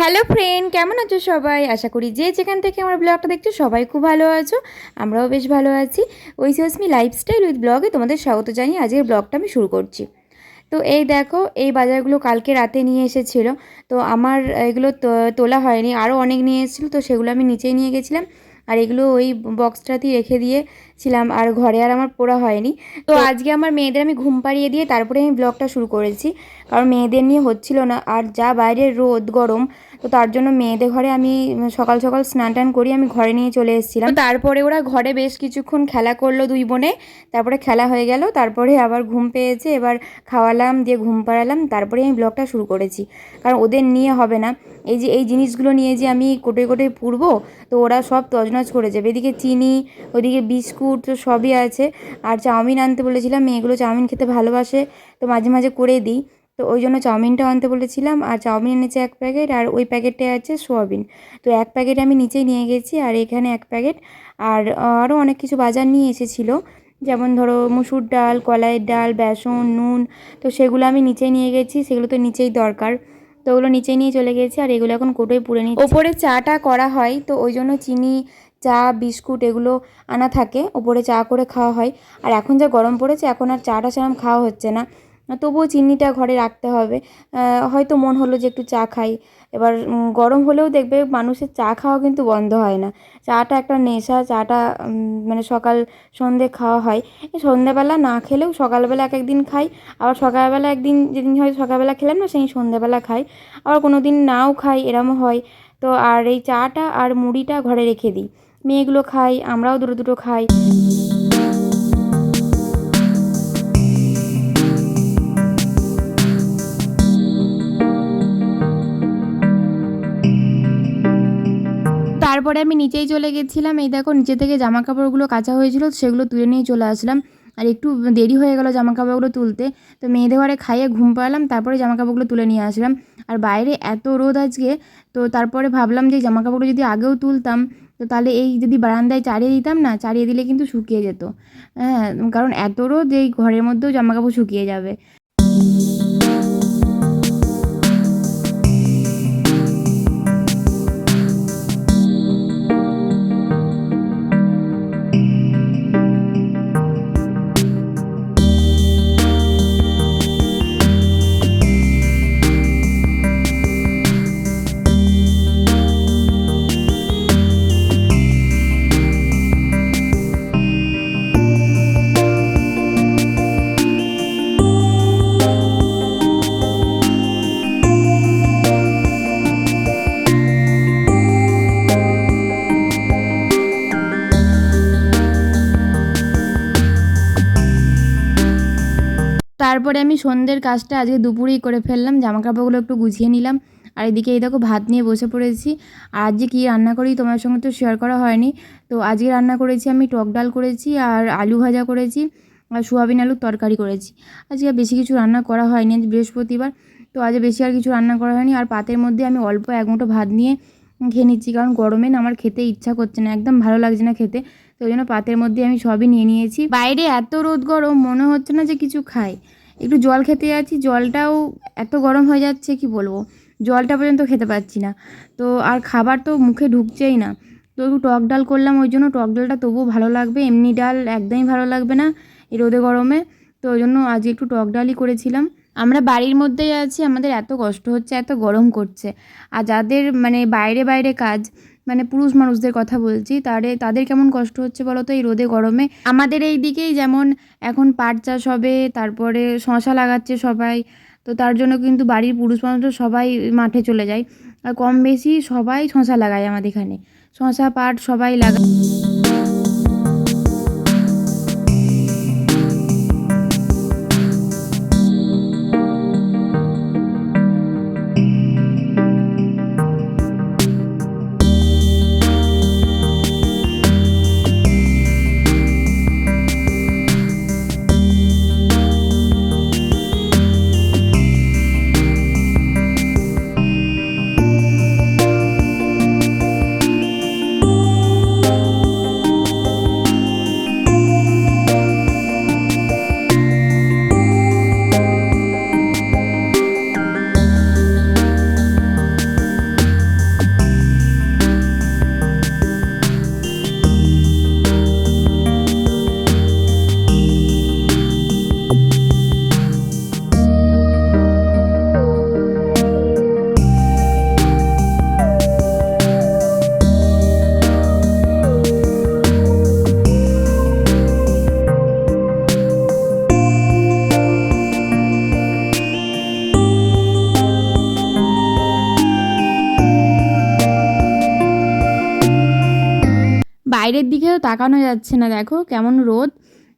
Hello friend, কেমন আছো সবাই? আশা করি যে যেখান থেকে আমার ব্লগটা দেখছ সবাই খুব ভালো আছো, আমরাও বেশ ভালো আছি। ঐসিয়াসমি লাইফস্টাইল উইথ ব্লগে তোমাদের স্বাগত জানিয়ে আজকের ব্লগটা আমি শুরু করছি। তো এই দেখো, এই বাজারগুলো কালকে রাতে নিয়ে এসেছিল। তো আমার এগুলো তোলা হয়নি আরও অনেক নিয়ে এসেছিল, তো সেগুলো আমি নিচেই নিয়ে গেছিলাম। আর এগুলো ওই বক্সটাতেই রেখে দিয়েছিলাম আর ঘরে আর আমার পোড়া হয়নি। তো আজকে আমার মেয়েদের আমি ঘুম পাড়িয়ে দিয়ে তারপরে আমি ব্লগটা শুরু করেছি। কারণ মেয়েদের নিয়ে হচ্ছিল না। আর যা বাইরে রোদ গরম তো তার জন্য মেয়েদের ঘরে আমি সকাল সকাল স্নান টান করি আমি ঘরে নিয়ে চলে এসেছিলাম। তারপরে ওরা ঘরে বেশ কিছুক্ষণ খেলা করল দুই বোনে। তারপরে খেলা হয়ে গেল। তারপরে আবার ঘুম পেয়েছে। এবার খাওয়ালাম দিয়ে ঘুম পাড়ালাম। তারপরে আমি ব্লগটা শুরু করেছি। কারণ ওদের নিয়ে হবে না। এই যে এই জিনিসগুলো নিয়ে যে আমি কোটোয় কোটোয় পুরবো তো ওরা সব তজনজ করে যাবে। এদিকে চিনি ওদিকে বিস্কুট তো সবই আছে। আর চাউমিন আনতে বলেছিলাম, মেয়েগুলো চাউমিন খেতে ভালোবাসে, তো মাঝে মাঝে করে দিই। তো ওই জন্য চাউমিনটা আনতে বলেছিলাম, আর চাউমিন এনেছে এক প্যাকেট, আর ওই প্যাকেটটায় আছে সোয়াবিন। তো এক প্যাকেট আমি নিচেই নিয়ে গেছি, আর এখানে এক প্যাকেট। আর আরও অনেক কিছু বাজার নিয়ে এসেছিল, যেমন ধরো মুসুর ডাল, কলাইয়ের ডাল, বেসন, নুন, তো সেগুলো আমি নিচে নিয়ে গেছি, সেগুলো তো নিচেই দরকার। তো ওগুলো নিচে নিয়ে চলে গেছি, আর এগুলো এখন কোটোয় পুড়ে নিই ওপরে চাটা করা হয়, তো ওই জন্য চিনি চা, বিস্কুট এগুলো আনা থাকে। ওপরে চা করে খাওয়া হয়। আর এখন যা গরম পড়েছে, এখন আর চাটা সেরকম খাওয়া হচ্ছে না। তবুও চিনিটা ঘরে রাখতে হবে। হয়তো মন হলো যে একটু চা খাই। এবার গরম হলেও দেখবে মানুষের চা খাওয়া কিন্তু বন্ধ হয় না। চাটা একটা নেশা, চাটা মানে সকাল সন্ধে খাওয়া হয়। এই সন্ধ্যেবেলা না খেলেও সকালবেলা এক একদিন খাই। আবার সকালবেলা একদিন যেদিন হয় সকালবেলা খেলাম না, সেই সন্ধ্যেবেলা খাই। আবার কোনো দিন নাও খাই, এরমও হয়। তো আর এই চাটা আর মুড়িটা ঘরে রেখে দিই। মেয়েগুলো খাই, আমরাও দুটো দুটো খাই। তারপরে আমি নিচেই চলে গেছিলাম। এই দেখো, নিচে থেকে জামা কাপড়গুলো কাচা হয়েছিল, সেগুলো তুলে নিয়ে চলে আসলাম। আর একটু দেরি হয়ে গেল জামা কাপড়গুলো তুলতে। তো মেয়েদের ঘরে খাইয়ে ঘুম পাড়ালাম, তারপরে জামা কাপড়গুলো তুলে নিয়ে আসলাম। আর বাইরে এত রোদ আজকে, তো তারপরে ভাবলাম যে জামা কাপড়গুলো যদি আগেও তুলতাম তো তাহলে এই যদি বারান্দায় চাড়িয়ে দিতাম না, চাড়িয়ে দিলে কিন্তু শুকিয়ে যেত। হ্যাঁ কারণ এত রোদ এই ঘরের মধ্যেও জামাকাপড় শুকিয়ে যাবে। তারপরে আমি সন্ধ্যের কাজটা আজকে দুপুরেই করে ফেললাম জামা কাপড়গুলো একটু গুছিয়ে নিলাম। আর এদিকে এই দেখো ভাত নিয়ে বসে পড়েছি। আর আজকে কী রান্না করি তোমার সঙ্গে তো শেয়ার করা হয়নি। তো আজকে রান্না করেছি আমি টক ডাল করেছি আর আলু ভাজা করেছি আর সোয়াবিন আলুর তরকারি করেছি। আজকে বেশি কিছু রান্না করা হয়নি আজ বৃহস্পতিবার। তো আজ বেশি আর কিছু রান্না করা হয়নি। আর পাতের মধ্যে আমি অল্প এক মুঠো ভাত নিয়ে খেয়ে নিচ্ছি। কারণ গরমে না আমার খেতে ইচ্ছা করছে না, একদম ভালো লাগছে না খেতে। তো ওই জন্য পাতের মধ্যে আমি সবই নিয়ে নিয়েছি। বাইরে এত রোদ গরম, মনে হচ্ছে না যে কিছু খাই। একটু জল খেতে যাচ্ছি, জলটাও এত গরম হয়ে যাচ্ছে, কি বলব? জলটা পর্যন্ত খেতে পাচ্ছি না। তো আর খাবার তো মুখে ঢুকছেই না। তো একটু টক ডাল করলাম, ওই জন্য টক ডালটা তবুও ভালো লাগবে। এমনি ডাল একদমই ভালো লাগবে না এই রোদে গরমে। তো ওই জন্য আজকে একটু টক ডালই করেছিলাম। আমরা বাড়ির মধ্যেই আছি, আমাদের এত কষ্ট হচ্ছে, এত গরম করছে। আর যাদের মানে বাইরে বাইরে কাজ মানে পুরুষ মানুষদের কথা বলছি, তারে, তাদের কেমন কষ্ট হচ্ছে বলো তো এই রোদে গরমে? আমাদের এই দিকেই যেমন এখন পাট চাষ হবে, তারপরে শশা লাগাচ্ছে সবাই, তো তার জন্য কিন্তু বাড়ির পুরুষ মানুষরা সবাই মাঠে চলে যায়। আর কম বেশি সবাই শশা লাগায় আমাদের এখানে। শশা, পাট সবাই লাগায়। বাইরের দিকেও তাকানো যাচ্ছে না, দেখো কেমন রোদ।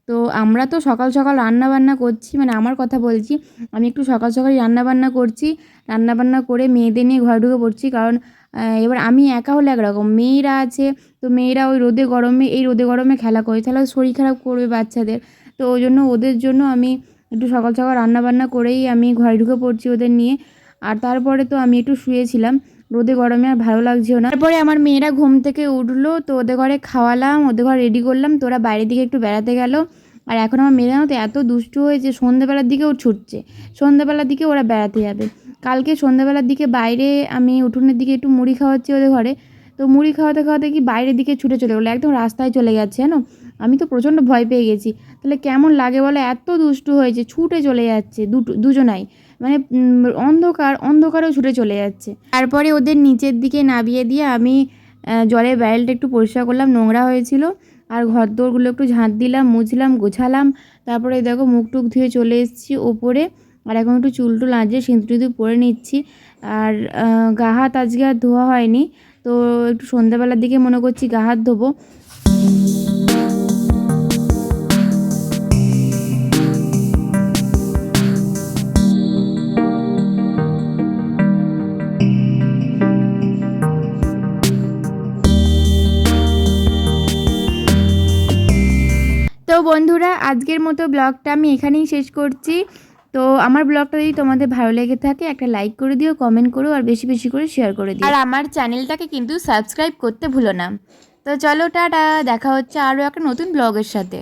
তো আমরা তো সকাল সকাল রান্না বান্না করছি মানে আমার কথা বলছি, আমি একটু সকাল সকাল রান্না বান্না করছি। রান্না বান্না করে মেয়েদের নিয়ে ঘরে ঢুকে পড়ছি, কারণ এবার আমি একা হলে একরকম। মেয়েরা আছে, তো মেয়েরা ওই রোদে গরমে, এই রোদে গরমে খেলা করে, তাহলে শরীর খারাপ করবে বাচ্চাদের। তো ওই জন্য ওদের জন্য আমি একটু সকাল সকাল রান্না বান্না করেই আমি ঘরে ঢুকে পড়ছি ওদের নিয়ে। আর তারপরে তো আমি একটু শুয়েছিলাম রোদে গরমে আর ভালো লাগছিল না। তারপরে আমার মেয়েরা ঘুম থেকে উঠল, তো ওদের ঘরে খাওয়ালাম, ওদের ঘরে রেডি করলাম, তো ওরা বাইরের দিকে একটু বেড়াতে গেল। আর এখন আমার মেয়েরা তো এত দুষ্টু হয়েছে সন্ধ্যেবেলার দিকেও ছুটছে। সন্ধ্যেবেলার দিকে ওরা বেড়াতে যাবে। কালকে সন্ধ্যেবেলার দিকে বাইরে আমি উঠোনের দিকে একটু মুড়ি খাওয়াচ্ছি ওদের ঘরে। তো মুড়ি খাওয়াতে খাওয়াতে কি বাইরের দিকে ছুটে চলে গেলো, একদম রাস্তায় চলে গেছে জানো? আমি তো প্রচণ্ড ভয় পেয়ে গেছি। তাহলে কেমন লাগে বলে? এত দুষ্টু হয়েছে ছুটে চলে যাচ্ছে দুটো দুজনাই। মানে অন্ধকার, অন্ধকারও ছুটে চলে যাচ্ছে। তারপরে ওদের নিচের দিকে নামিয়ে দিয়ে আমি জলের ব্যারেলটা একটু পরিষ্কার করলাম, নোংরা হয়েছিল। আর ঘর দোরগুলো একটু ঝাঁট দিলাম, মুছলাম, গোছালাম। তারপরে দেখো মুখ টুক ধুয়ে চলে এসেছি ওপরে। আর এখন একটু চুল টুল আঁচড়ে সিঁদুর টিঁদুর পরে নিচ্ছি। আর গা হাত আজকে আর ধোয়া হয়নি। তো একটু সন্ধ্যাবেলার দিকে মনে করছি গা হাত ধোবো। বন্ধুরা, আজকের মতো ব্লগটা আমি এখানেই শেষ করছি। তো আমার ব্লগটা যদি তোমাদের ভালো লেগে থাকে, একটা লাইক করে দিও কমেন্ট করো, আর বেশি বেশি করে শেয়ার করে দিও। আর আমার চ্যানেলটাকে কিন্তু সাবস্ক্রাইব করতে ভুলো না। তো চলো, টাটা, দেখা হচ্ছে আরও একটা নতুন ব্লগের সাথে।